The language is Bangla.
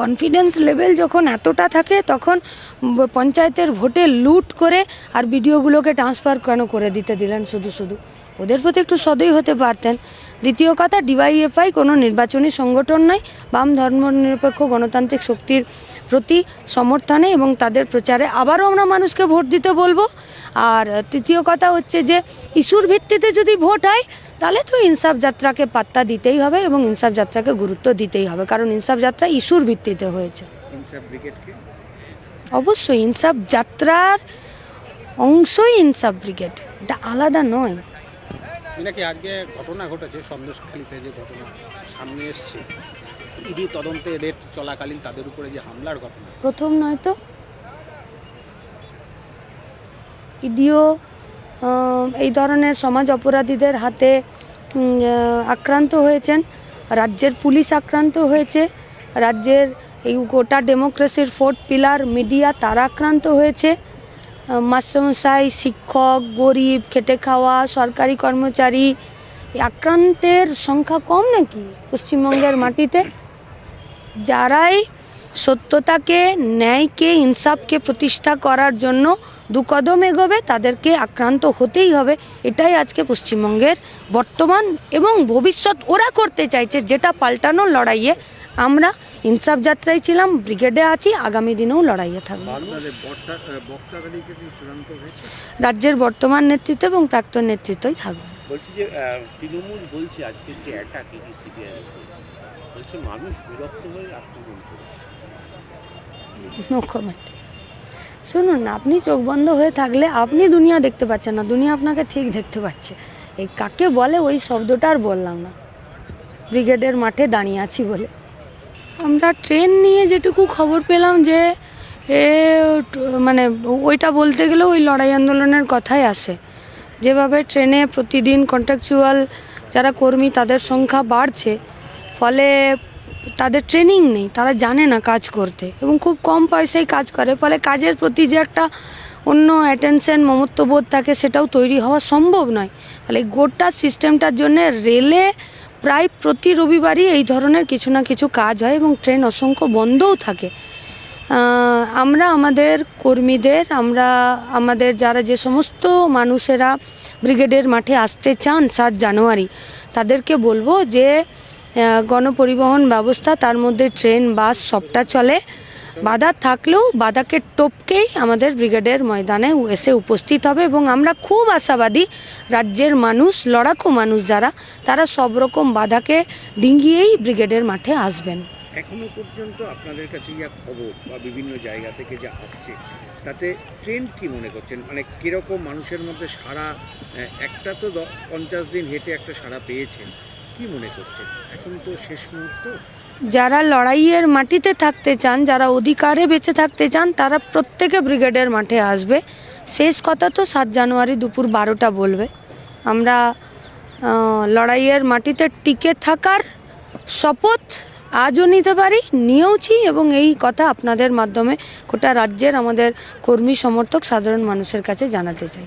কনফিডেন্স লেভেল যখন এতটা থাকে, তখন পঞ্চায়েতের ভোটে লুট করে আর ভিডিওগুলোকে ট্রান্সফার কেন করে দিতে দিলেন শুধু শুধু? ওদের প্রতি একটু সদয় হতে পারতেন। দ্বিতীয় কথা ডিওয়াইএফআই কোনো নির্বাচনী সংগঠন নয় বাম ধর্মনিরপেক্ষ গণতান্ত্রিক শক্তির প্রতি সমর্থনে এবং তাদের প্রচারে আবারও আমরা মানুষকে ভোট দিতে বলব। আর তৃতীয় কথা হচ্ছে যে, ইস্যুর ভিত্তিতে যদি ভোট হয় তাহলে তো ইনসাফ যাত্রাকে পাত্তা দিতেই হবে এবং ইনসাফ যাত্রাকে গুরুত্ব দিতেই হবে কারণ ইনসাফ যাত্রা ইস্যুর ভিত্তিতে হয়েছে। ইনসাফ ব্রিগেডকে? অবশ্যই ইনসাফ যাত্রার অংশই ইনসাফ ব্রিগেড এটা আলাদা নয়। নাকি আগে ঘটনা ঘটেছে? সন্দেশখালিতে যে ঘটনা সামনে এসছে ইডি তদন্তে রেড চলাকালীন তাদের উপরে যে হামলার ঘটনা। প্রথম নয় তো? ইডিও এই ধরনের সমাজ অপরাধীদের হাতে আক্রান্ত হয়েছেন। রাজ্যের পুলিশ আক্রান্ত হয়েছে। রাজ্যের এই গোটা ডেমোক্রেসির ফোর্থ পিলার মিডিয়া তারা আক্রান্ত হয়েছে। মাস্টারমশাই, শিক্ষক, গরিব, খেটে খাওয়া, সরকারি কর্মচারী আক্রান্তের সংখ্যা কম নাকি পশ্চিমবঙ্গের মাটিতে? যারাই সত্যতাকে ন্যায়কে ইনসাফকে প্রতিষ্ঠা করার জন্য দু কদম এগোবে তাদেরকে আক্রান্ত হতেই হবে। এটাই আজকে পশ্চিমবঙ্গের বর্তমান এবং ভবিষ্যৎ ওরা করতে চাইছে যেটা পাল্টানোর লড়াইয়ে আমরা ইনসাফ যাত্রায় ছিলাম ব্রিগেডে আছি আগামী দিনেও লড়াইয়ে থাকব। রাজ্যের বর্তমান নেতৃত্ব এবং প্রাক্তন নেতৃত্বই থাকবে বলছি যে তৃণমূল বলছে যে অ্যাটাক সিবিআই বলছে মানুষ বিরক্ত হয়ে আক্রমণ করেছে। নো শুনুন না, আপনি চোখ বন্ধ হয়ে থাকলে আপনি দুনিয়া দেখতে পাচ্ছেন না, দুনিয়া আপনাকে ঠিক দেখতে পাচ্ছে। এই কাকে বলে ওই শব্দটা আর বললাম না। ব্রিগেডের মাঠে দাঁড়িয়ে আছি বলে। আমরা ট্রেন নিয়ে যেটুকু খবর পেলাম যে, এ মানে ওইটা বলতে গেলে ওই লড়াই আন্দোলনের কথাই আসে। যেভাবে ট্রেনে প্রতিদিন কন্ট্রাকচুয়াল যারা কর্মী তাদের সংখ্যা বাড়ছে ফলে তাদের ট্রেনিং নেই, তারা জানে না কাজ করতে এবং খুব কম পয়সায় কাজ করে, ফলে কাজের প্রতি যে একটা অন্য অ্যাটেনশন মমত্ববোধ থাকে সেটাও তৈরি হওয়া সম্ভব নয়। ফলে গোটা সিস্টেমটার জন্য রেলে প্রায় প্রতি রবিবারই এই ধরনের কিছু না কিছু কাজ হয় এবং ট্রেন অসংখ্য বন্ধও থাকে। আমরা আমাদের কর্মীদের, আমরা আমাদের যারা যে সমস্ত মানুষেরা ব্রিগেডের মাঠে আসতে চান সাত জানুয়ারি, তাদেরকে বলব যে গণপরিবহন ব্যবস্থা, তার মধ্যে ট্রেন, বাস সবটা চলে। বাধা থাকলেও বাধাকে টপকেই আমাদের ব্রিগেডের ময়দানে এসে উপস্থিত হবে এবং আমরা খুব আশাবাদী রাজ্যের মানুষ, লড়াকু মানুষ যারা, তারা সব রকম বাধাকে ডিঙ্গিয়েই ব্রিগেডের মাঠে আসবেন। এখনও পর্যন্ত আপনাদের কাছে যা খবর বা বিভিন্ন জায়গা থেকে যা আসছে, তাতে ট্রেন কি মনে করছেন? মানে কীরকম মানুষের মধ্যে সারা একটা তো পঞ্চাশ দিন হেঁটে একটা সারা পেয়েছেন। যারা লড়াইয়ের মাটিতে থাকতে চান, যারা অধিকারে বেঁচে থাকতে চান, তারা প্রত্যেকে ব্রিগেডের মাঠে আসবে। শেষ কথা তো সাত জানুয়ারি দুপুর বারোটা বলবে। আমরা লড়াইয়ের মাটিতে টিকে থাকার শপথ আজও নিতে পারি, নিয়েওছি এবং এই কথা আপনাদের মাধ্যমে গোটা রাজ্যের আমাদের কর্মী সমর্থক সাধারণ মানুষের কাছে জানাতে চাই।